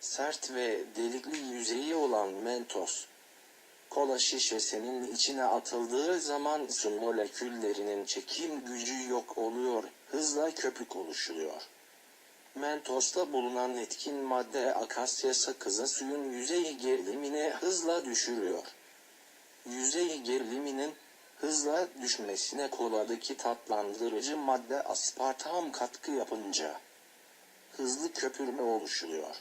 Sert ve delikli yüzeyi olan Mentos. Kola şişesinin içine atıldığı zaman su moleküllerinin çekim gücü yok oluyor, hızla köpük oluşuyor. Mentos'ta bulunan etkin madde akasya sakızı suyun yüzey gerilimini hızla düşürüyor. Yüzey geriliminin hızla düşmesine koladaki tatlandırıcı madde aspartam katkı yapınca hızlı köpürme oluşuyor.